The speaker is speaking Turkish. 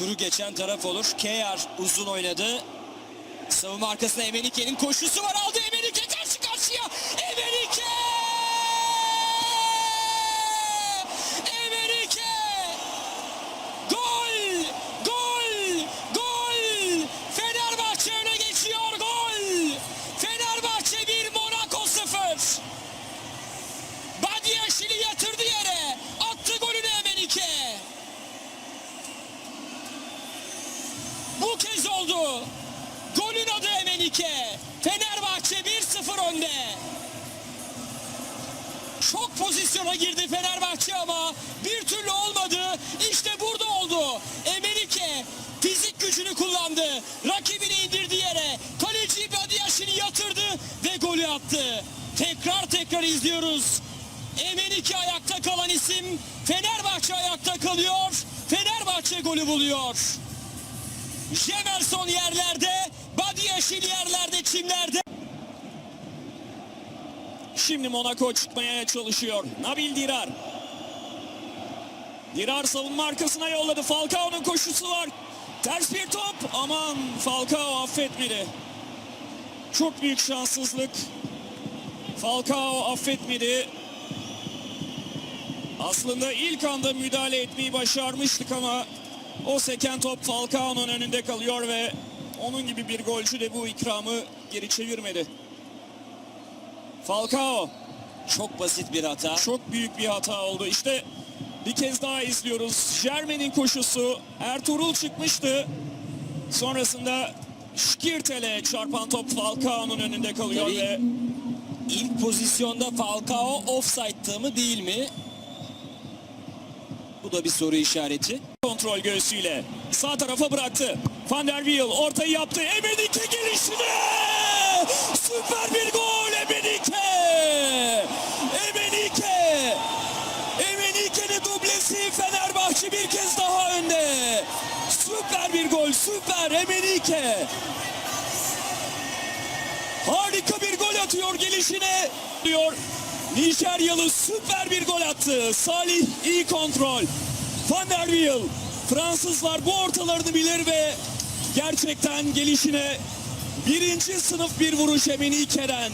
Turu geçen taraf olur. Keyar uzun oynadı. Savunma arkasında Emenike'nin koşusu var. Aldı Emenike karşı karşıya. Emenike! Emenike! Gol! Gol! Gol! Fenerbahçe öne geçiyor. Gol! Fenerbahçe 1 Monaco 0. Badiaşili yatırdı yere. Attı golünü Emenike. Oldu. Golün adı Emenike. Fenerbahçe 1-0 önde. Çok pozisyona girdi Fenerbahçe ama bir türlü olmadı. İşte burada oldu. Emenike fizik gücünü kullandı. Rakibini indirdi yere. Kaleci Badiaşini yatırdı ve golü attı. Tekrar tekrar izliyoruz. Emenike ayakta kalan isim. Fenerbahçe ayakta kalıyor. Fenerbahçe golü buluyor. Jemerson yerlerde, Badiaşil yerlerde, çimlerde. Şimdi Monaco çıkmaya çalışıyor. Nabil Dirar. Dirar savunma arkasına yolladı. Falcao'nun koşusu var. Ters bir top. Aman Falcao affetmedi. Çok büyük şanssızlık. Falcao affetmedi. Aslında ilk anda müdahale etmeyi başarmıştık ama o seken top Falcao'nun önünde kalıyor ve onun gibi bir golcü de bu ikramı geri çevirmedi. Falcao Çok basit bir hata. çok büyük bir hata oldu. İşte bir kez daha izliyoruz. Jermen'in koşusu. Ertuğrul çıkmıştı. Sonrasında Şkirtel'e çarpan top Falcao'nun önünde kalıyor Tabii. ve İlk pozisyonda Falcao offside'dı mı değil mi? Bu da bir soru işareti. Kontrol göğsüyle sağ tarafa bıraktı. Van der Wiel ortayı yaptı. Emenike gelişine! Süper bir gol Emenike! Emenike! Emenike'nin dublesi Fenerbahçe bir kez daha önde. Süper bir gol, süper Emenike! Harika bir gol atıyor gelişine diyor. Nijeryalı süper bir gol attı. Salih iyi kontrol. Van der Wiel. Fransızlar bu ortalarını bilir ve gerçekten gelişine birinci sınıf bir vuruş Emenike'den.